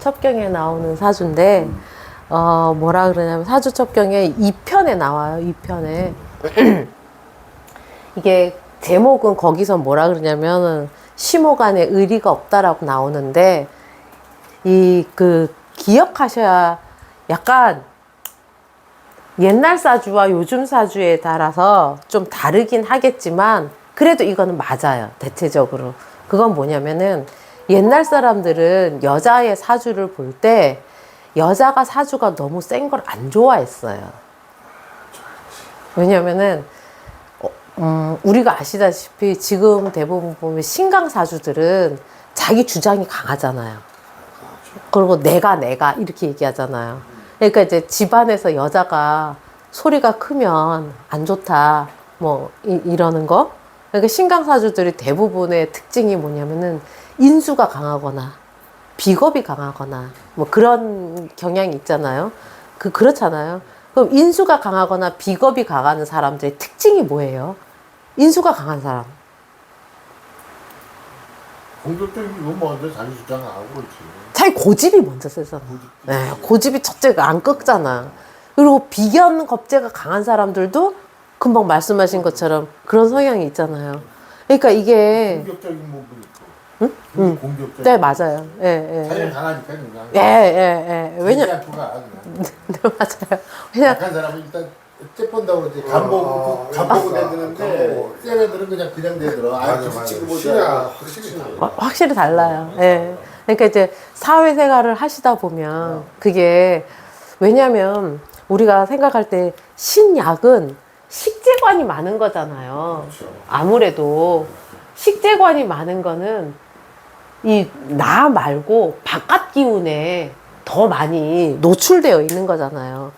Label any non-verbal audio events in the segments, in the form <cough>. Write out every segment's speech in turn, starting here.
첩경에 나오는 사주인데 어 뭐라 그러냐면 사주 첩경에 2편에 나와요. 2편에 <clears throat> 이게 제목은 거기서 뭐라 그러냐면은 심호간에 의리가 없다라고 나오는데 이 그 기억하셔야 약간 옛날 사주와 요즘 사주에 따라서 좀 다르긴 하겠지만 그래도 이거는 맞아요. 대체적으로. 그건 뭐냐면은 옛날 사람들은 여자의 사주를 볼 때 여자가 사주가 너무 센 걸 안 좋아했어요. 왜냐면은 어, 음, 우리가 아시다시피 지금 대부분 보면 신강 사주들은 자기 주장이 강하잖아요. 그리고 내가 내가 이렇게 얘기하잖아요. 그러니까 이제 집안에서 여자가 소리가 크면 안 좋다 뭐 이, 러는 거. 그러니까 신강 사주들이 대부분의 특징이 뭐냐면은 인수가 강하거나 비겁이 강하거나 뭐 그런 경향이 있잖아요. 그 그렇잖아요. 그럼 인수가 강하거나 비겁이 강한 사람들의 특징이 뭐예요? 인수가 강한 사람. 공격적인 건 먼저 자기 주장 안 하고 그렇지. 자기 고집이 먼저 세잖아. 네, 고집이 첫째가 안 꺾잖아. 그리고 비견 겁재가 강한 사람들도 금방 말씀하신 것처럼 그런 성향이 있잖아요. 그러니까 이게 공격적인 있고. 응? 응. 공격적인. 네 맞아요. 예, 예. 자기가 강하니까 그냥. 예, 예, 예. 왜냐, 가. <laughs> 네, 맞아요. 왜냐, 약한 사람은 일단 째본다고 그러지. 간보고 간보고 내드는데 센 애들은 그냥 그냥 내들어. 아, 맞아, 맞아. 지금 확실히 달라. 어, 확실히 달라요. 예. 그러니까 이제 사회생활을 하시다 보면 그게 왜냐면 우리가 생각할 때 신약은 식재관이 많은 거잖아요. 아무래도 식재관이 많은 거는 이 나 말고 바깥 기운에 더 많이 노출되어 있는 거잖아요.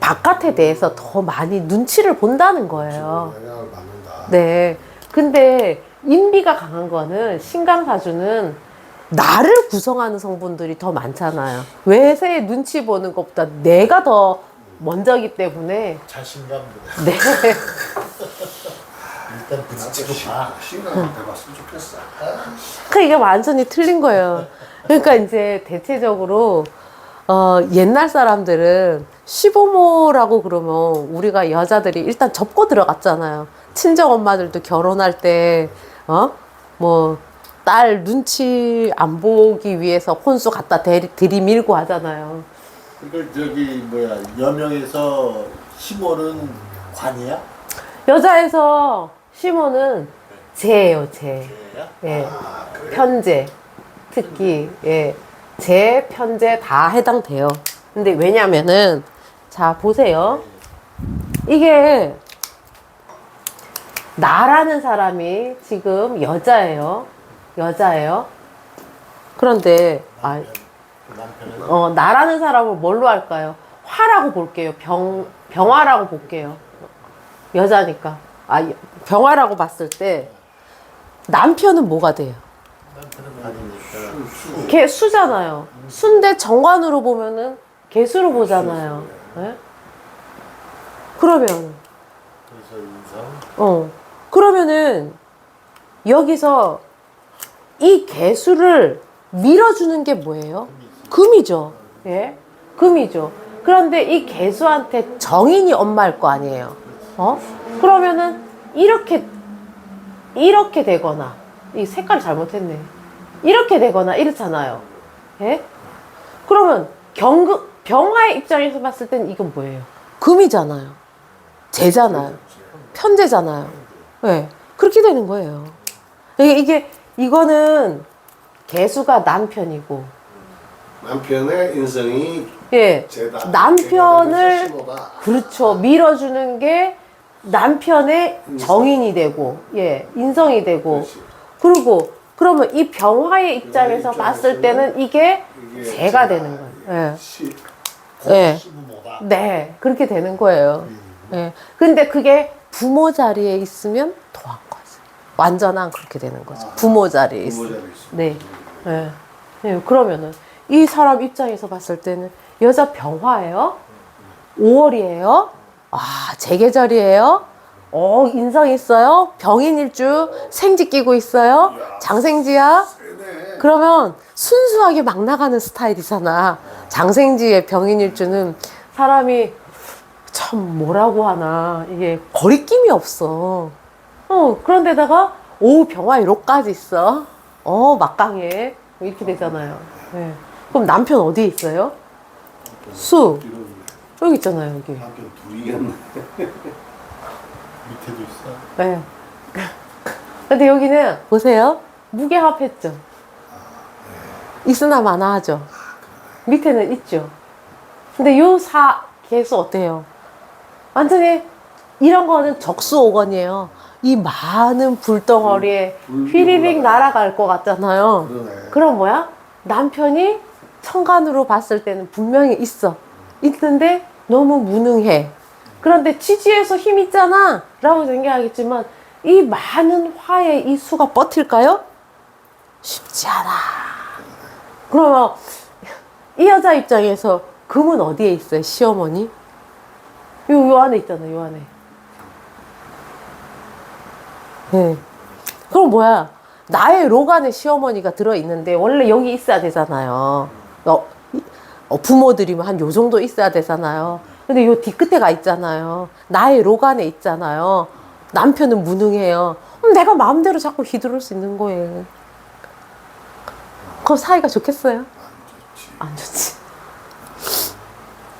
바깥에 대해서 더 많이 눈치를 본다는 거예요. 영향을 받는다. 네. 근데 인비가 강한 거는 신강사주는 나를 구성하는 성분들이 더 많잖아요. 외세의 눈치 보는 것보다 내가 더 먼저기 때문에 자신감도. 네. <laughs> 일단 부딪히고 봐. 신경 대봤으면 좋겠어. 그 이게 완전히 틀린 거예요. 그러니까 이제 대체적으로 어, 옛날 사람들은 시부모라고 그러면 우리가 여자들이 일단 접고 들어갔잖아요. 친정 엄마들도 결혼할 때, 어? 뭐, 딸 눈치 안 보기 위해서 혼수 갖다 대, 들이밀고 하잖아요. 그러니까 저기 뭐야 여명에서 시모는 관이야? 여자에서 시모는 재예요, 재. 얘야? 예. 편제. 특히, 예. 재, 편제 다 해당돼요. 근데 왜냐면은, 자, 보세요. 이게, 나라는 사람이 지금 여자예요. 여자예요. 그런데, 아, 남편은 어, 나라는 사람을 뭘로 할까요? 화라고 볼게요. 병, 병화라고 볼게요. 여자니까. 아, 병화라고 봤을 때, 남편은 뭐가 돼요? 개 수잖아요. 수인데 정관으로 보면은 개수로 보잖아요. 예? 그러면 어 그러면은 여기서 이 개수를 밀어주는 게 뭐예요? 금이죠. 예, 금이죠. 그런데 이 개수한테 정인이 엄마일 거 아니에요. 어? 그러면은 이렇게 이렇게 되거나 이 색깔 잘못했네. 이렇게 되거나 이렇잖아요. 예? 그러면 경금 병화의 입장에서 봤을 땐 이건 뭐예요? 금이잖아요. 재잖아요. 편제잖아요. 예. 그렇게 되는 거예요. 이게, 이게 이거는 개수가 남편이고 남편의 인성이 예. 제다. 남편을. 그렇죠. 밀어주는 게 남편의 정인이 되고, 예, 인성이 되고, 그렇지. 그리고 그러면 이 병화의 입장에서 입장에서는 봤을 때는 이게 제가 되는 거예요. 시, 예. 예. 네, 그렇게 되는 거예요. 예. 근데 그게 부모 자리에 있으면 더한 거지. 완전한 그렇게 되는 거죠. 부모 자리에 부모 있으면. 자리에 있어. 네. 예. 예, 그러면은 이 사람 입장에서 봤을 때는 여자 병화예요? 5월이에요? 아, 재계절이에요? 어, 인성 있어요? 병인일주 생지 끼고 있어요? 장생지야? 그러면 순수하게 막 나가는 스타일이잖아. 장생지의 병인일주는 사람이 참 뭐라고 하나 이게 거리낌이 없어. 어 그런데다가 오 병화 이로까지 있어. 어 막강해 뭐 이렇게 되잖아요. 네. 그럼 남편 어디에 있어요? 수 여기 있잖아요 여기. 남편 둘이겠네. 밑에도 있어. 네. <laughs> 근데 여기는 보세요. 무게합했죠. 있으나 마나 하죠. 밑에는 있죠. 근데 요 사 개수 어때요? 완전히 이런 거는 적수 오건이에요. 이 많은 불덩어리에 불- 휘리릭 날아갈 것 같잖아요. 그러네. 그럼 뭐야? 남편이 천간으로 봤을 때는 분명히 있어. 있는데 너무 무능해. 그런데 지지에서 힘 있잖아. 라고 생각하겠지만 이 많은 화의 이 수가 버틸까요? 쉽지 않아. 그러면 이 여자 입장에서 금은 어디에 있어요? 시어머니? 요, 요 안에 있잖아요. 요 안에. 네. 그럼 뭐야? 나의 로간에 시어머니가 들어있는데 원래 여기 있어야 되잖아요. 어, 부모들이면 한 요 정도 있어야 되잖아요. 근데 요 뒤끝에가 있잖아요. 나의 로간에 있잖아요. 남편은 무능해요. 그럼 내가 마음대로 자꾸 휘두를 수 있는 거예요. 그럼 사이가 좋겠어요? 안 좋지.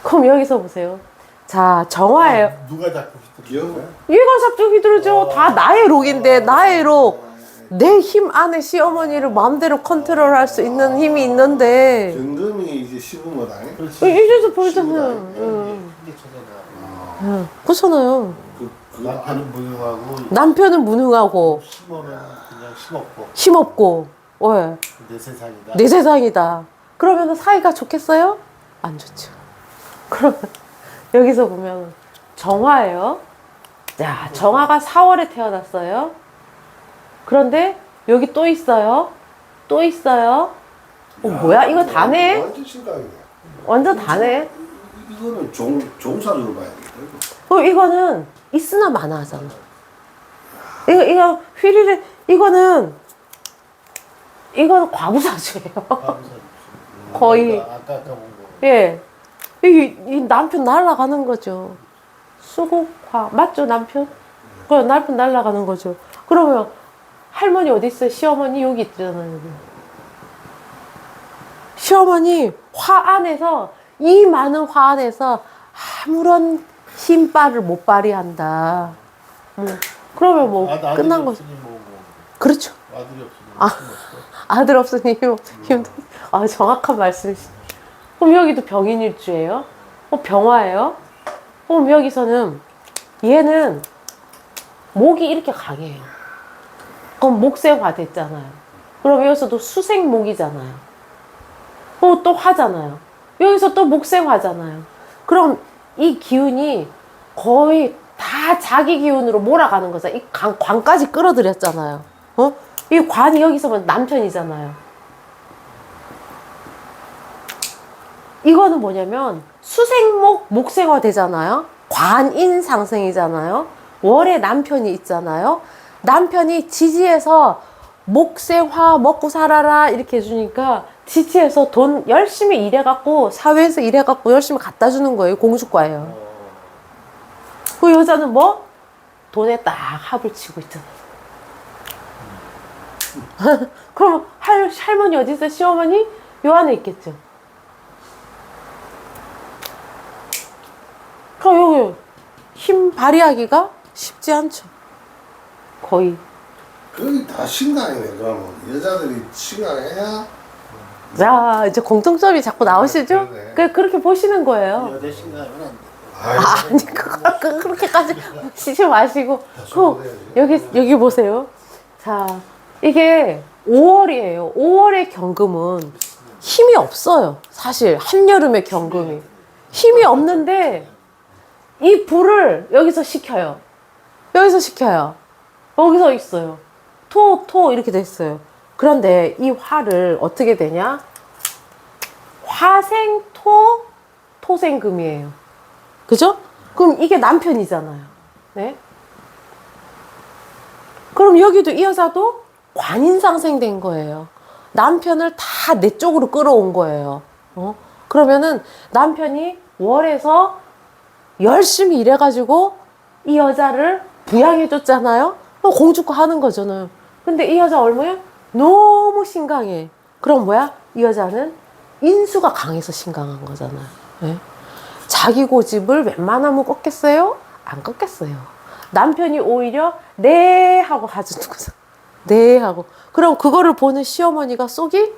그럼 여기서 보세요. 자, 정화예요. 누가 자꾸. 휘두르는 얘가 자꾸 휘두르죠. 다 나의 록인데 나의 록. 내 힘 안에 시어머니를 마음대로 컨트롤할 수 있는 힘이 있는데 정금이 이제 시부모다. 그렇지. 이제서 보이잖아요. 응. 이게 쳐잖아. 응. 그렇잖아요. 그, 그, 남편은 무능하고 남편은 무능하고 심어는 그냥 심었고 힘없고 왜? 내 세상이다. 내 세상이다. 그러면 사이가 좋겠어요? 안 좋죠. <laughs> 그러면 여기서 보면 정화예요. 자, 정화가 4월에 태어났어요. 그런데 여기 또 있어요. 또 있어요. 어, 뭐야? 이거 다네? 완전 심각이네. 완전 다네. 이- 이거는 종, 종사적으로 봐야 되겠다. 이거. 어, 이거는 있으나 마나 하잖아. 이거, 이거, 휘리를, 이거는, 이거는 과부사주예요. 거의. 아까 아까 본 거. 예. 이, 이 남편 날아가는 거죠. 수국화. 맞죠, 남편? 그 남편 날아가는 거죠. 그러면 할머니 어디 있어요? 시어머니 여기 있잖아요, 여기. 시어머니 화 안에서, 이 많은 화 안에서 아무런 힘빨을 못 발휘한다. 음. 그러면 뭐 아, 끝난 거죠. 뭐, 뭐. 그렇죠. 아들이 없으니 아. <laughs> 아들 없으니 힘, 힘, 아, 정확한 말씀이시. 그럼 여기도 병인일주예요? 어, 병화예요? 그럼 여기서는 얘는 목이 이렇게 강해요. 그럼 목생화 됐잖아요. 그럼 여기서도 수생목이잖아요. 어, 또 화잖아요. 여기서 또 목생화잖아요. 그럼 이 기운이 거의 다 자기 기운으로 몰아가는 거죠. 이 관, 관까지 끌어들였잖아요. 어? 이 관이 여기서 보면 남편이잖아요. 이거는 뭐냐면 수생목 목생화 되잖아요. 관인 상승이잖아요. 월에 남편이 있잖아요. 남편이 지지해서 목생화 먹고 살아라 이렇게 해주니까 지지해서 돈 열심히 일해갖고 사회에서 일해갖고 열심히 갖다 주는 거예요. 공주과예요. 어, 그 여자는 뭐 돈에 딱 합을 치고 있잖아. <laughs> 그럼 할 할머니 어디 있어? 시어머니 요 안에 있겠죠. 그럼 여기 힘 발휘하기가 쉽지 않죠. 거의. 거기 다 심각이네, 그러면. 여자들이 심각해야 자 이제 공통점이 자꾸 나오시죠? 그러네. 그 그렇게 보시는 거예요. 여자 신가면 안 돼. 아이, 아니 그거 그- 그렇게까지 보시지 마시고 그 여기 여기 보세요. 자 이게 5월이에요. 5월의 경금은 힘이 없어요. 사실 한여름의 경금이 힘이 없는데 이 불을 여기서 식혀요. 여기서 식혀요. 여기서 있어요. 토, 토 이렇게 됐어요. 그런데 이 화를 어떻게 되냐? 화생토, 토생금이에요. 그죠? 그럼 이게 남편이잖아요. 네? 그럼 여기도 이 여자도 관인상생된 거예요. 남편을 다 내 쪽으로 끌어온 거예요. 어? 그러면은 남편이 월에서 열심히 일해가지고 이 여자를 부양해줬잖아요. 어, 공주과 하는 거잖아요. 근데 이 여자 얼마야? 너무 신강해. 그럼 뭐야? 이 여자는 인수가 강해서 신강한 거잖아요. 예? 자기 고집을 웬만하면 꺾겠어요? 안 꺾겠어요. 남편이 오히려 네 하고 하주는 거죠. 네 하고. 그럼 그거를 보는 시어머니가 속이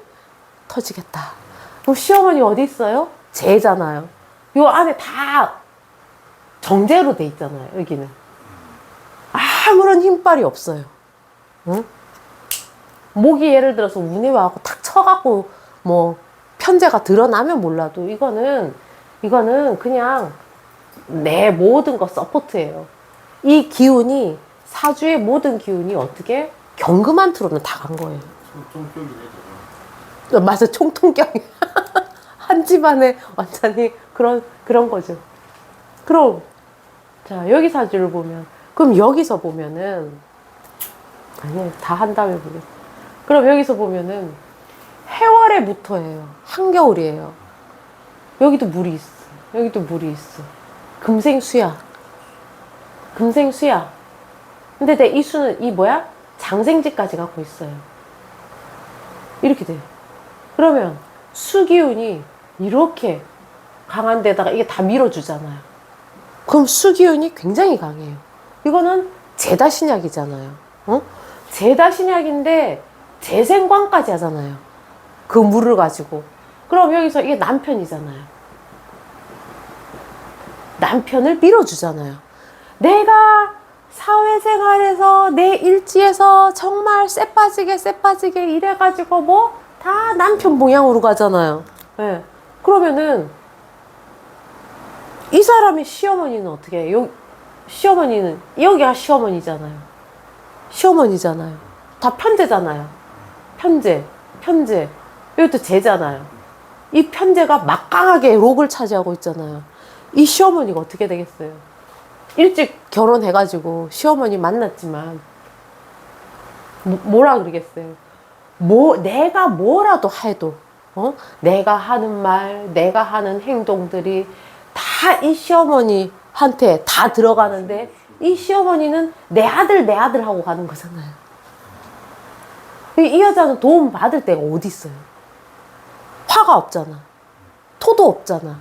터지겠다. 그럼 시어머니 어디 있어요? 제잖아요. 요 안에 다 정제로 돼 있잖아요. 여기는 아무런 힘빨이 없어요. 응? 목이 예를 들어서 운이 와갖고 탁 쳐갖고 뭐 편제가 드러나면 몰라도 이거는 이거는 그냥 내 모든 거 서포트예요. 이 기운이 사주의 모든 기운이 어떻게 경금한 트로는 다 간 거예요. 어, 맞아 총통경이 <laughs> 한 집안에 완전히 그런 그런 거죠. 그럼 자 여기 사주를 보면 그럼 여기서 보면은 아니 다 한 다음에 보겠. 그럼 여기서 보면은 해월에 무토예요. 한겨울이에요. 여기도 물이 있어. 여기도 물이 있어. 금생수야. 금생수야. 근데 내 이 수는 이 뭐야? 장생지까지 갖고 있어요. 이렇게 돼요. 그러면 수기운이 이렇게 강한 데다가 이게 다 밀어주잖아요. 그럼 수기운이 굉장히 강해요. 이거는 제다신약이잖아요. 어? 제다신약인데 재생광까지 하잖아요. 그 물을 가지고. 그럼 여기서 이게 남편이잖아요. 남편을 밀어주잖아요. 내가 사회생활에서 내 일지에서 정말 쎄 빠지게 쎄 빠지게 일해가지고 뭐 다 남편 모양으로 가잖아요. 예. 그러면은 이 사람의 시어머니는 어떻게 해요? 요, 시어머니는 여기가 시어머니잖아요. 시어머니잖아요. 다 편제잖아요. 편제, 편제. 이것도 제잖아요. 이 편제가 막강하게 록을 차지하고 있잖아요. 이 시어머니가 어떻게 되겠어요? 일찍 결혼해가지고 시어머니 만났지만 뭐, 뭐라 그러겠어요? 뭐 내가 뭐라도 해도 어? 내가 하는 말, 내가 하는 행동들이 다 이 시어머니 한테 다 들어가는데 이 시어머니는 내 아들 내 아들 하고 가는 거잖아요. 이, 이 여자는 도움 받을 데가 어디 있어요? 화가 없잖아. 토도 없잖아.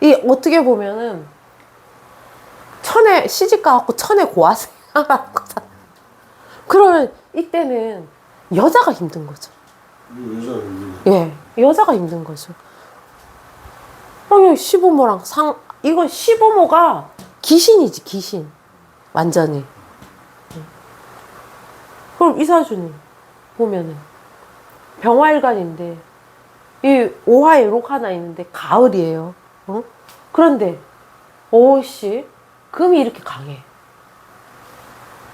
이 어떻게 보면은 천에 시집 가 갖고 천에 고아생활하는 거잖아. <laughs> 그러면 이때는 여자가 힘든 거죠. 여자가 있는 예, 여자가 힘든 거죠. 어, 이 시부모랑 상, 이건 시부모가 귀신이지, 귀신. 완전히. 그럼 이사주님, 보면은, 병화일간인데, 이 오화에 록 하나 있는데, 가을이에요. 어? 그런데, 오씨, 금이 이렇게 강해.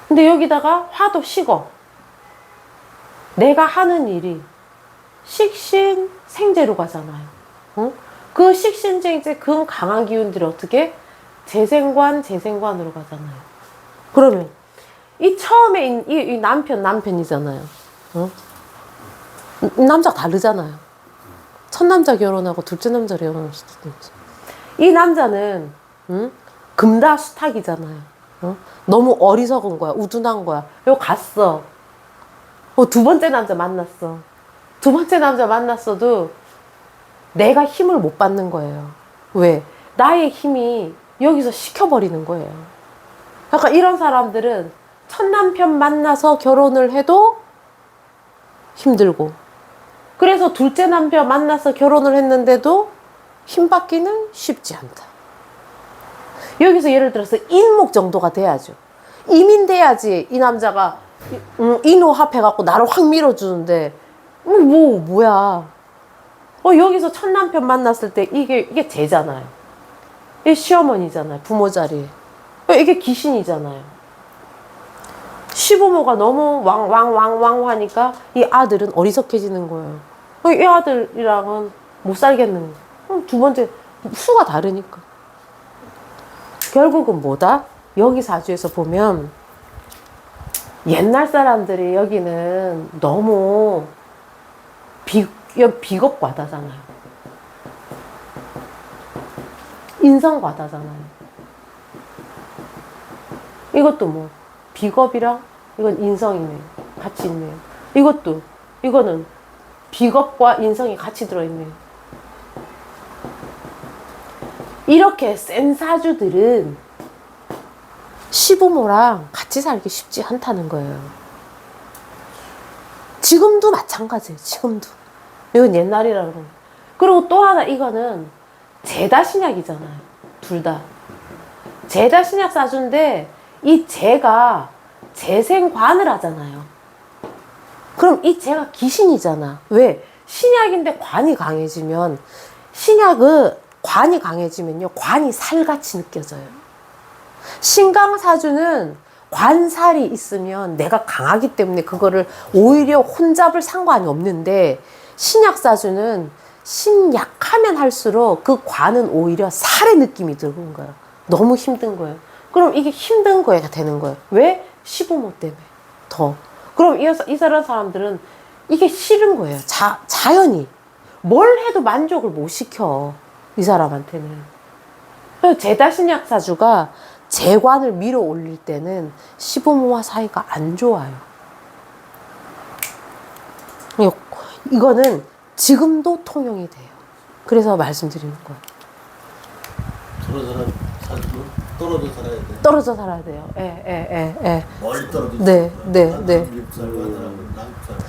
근데 여기다가 화도 식어. 내가 하는 일이 식신 생재로 가잖아요. 어? 그 식신쟁제 금 강한 기운들이 어떻게 재생관 재생관으로 가잖아요. 그러면 이 처음에 이, 이- 이 남편 남편이잖아요. 어? 이 남자 다르잖아요. 첫 남자 결혼하고 둘째 남자 결혼할 수도 있지. 이 남자는 응? 금다 수탁이잖아요. 어? 너무 어리석은 거야, 우둔한 거야. 요 갔어. 어, 두 번째 남자 만났어. 두 번째 남자 만났어도 내가 힘을 못 받는 거예요. 왜? 나의 힘이 여기서 식혀버리는 거예요. 약간 이런 사람들은 첫 남편 만나서 결혼을 해도 힘들고, 그래서 둘째 남편 만나서 결혼을 했는데도 힘 받기는 쉽지 않다. 여기서 예를 들어서 인목 정도가 돼야죠. 이민 돼야지 이 남자가 음, 인호 합해갖고 나를 확 밀어주는데 음, 뭐 뭐야? 어 여기서 첫 남편 만났을 때 이게 이게 제잖아요. 이게 시어머니잖아요. 부모 자리. 어, 이게 귀신이잖아요. 시부모가 너무 왕왕왕왕 하니까 이 아들은 어리석해지는 거예요. 어, 이 아들이랑은 못 살겠는 거예요. 음, 두 번째 수가 다르니까. 결국은 뭐다? 여기 사주에서 보면 옛날 사람들이 여기는 너무 비, 이건 비겁 과다잖아요. 인성 과다잖아요. 이것도 뭐 비겁이랑 이건 인성이네요. 같이 있네요. 이것도 이거는 비겁과 인성이 같이 들어있네요. 이렇게 센 사주들은 시부모랑 같이 살기 쉽지 않다는 거예요. 지금도 마찬가지예요. 지금도. 이건 옛날이라 그러면. 그리고 또 하나 이거는 제다 신약이잖아요. 둘 다. 제다 신약 사주인데 이 제가 재생관을 하잖아요. 그럼 이 제가 귀신이잖아. 왜? 신약인데 관이 강해지면 신약은 관이 강해지면요. 관이 살같이 느껴져요. 신강사주는 관살이 있으면 내가 강하기 때문에 그거를 오히려 혼잡을 상관이 없는데 신약사주는 신약하면 할수록 그 관은 오히려 살의 느낌이 드는 거예요. 너무 힘든 거예요. 그럼 이게 힘든 거가 되는 거예요. 왜? 시부모 때문에. 더. 그럼 이, 이 사람 사람들은 이게 싫은 거예요. 자, 자연이. 뭘 해도 만족을 못 시켜. 이 사람한테는. 그래서 제다신약 사주가 재관을 밀어 올릴 때는 시부모와 사이가 안 좋아요. 이거- 이거는 지금도 통용이 돼요. 그래서 말씀드리는 거예요. 서로 사람 살고 떨어져 살아야 돼. 떨어져 살아야 돼요. 예, 예, 예, 예. 멀리 떨어져. 네, 네, 네. 한국 살고 한 사람은 한국 살고.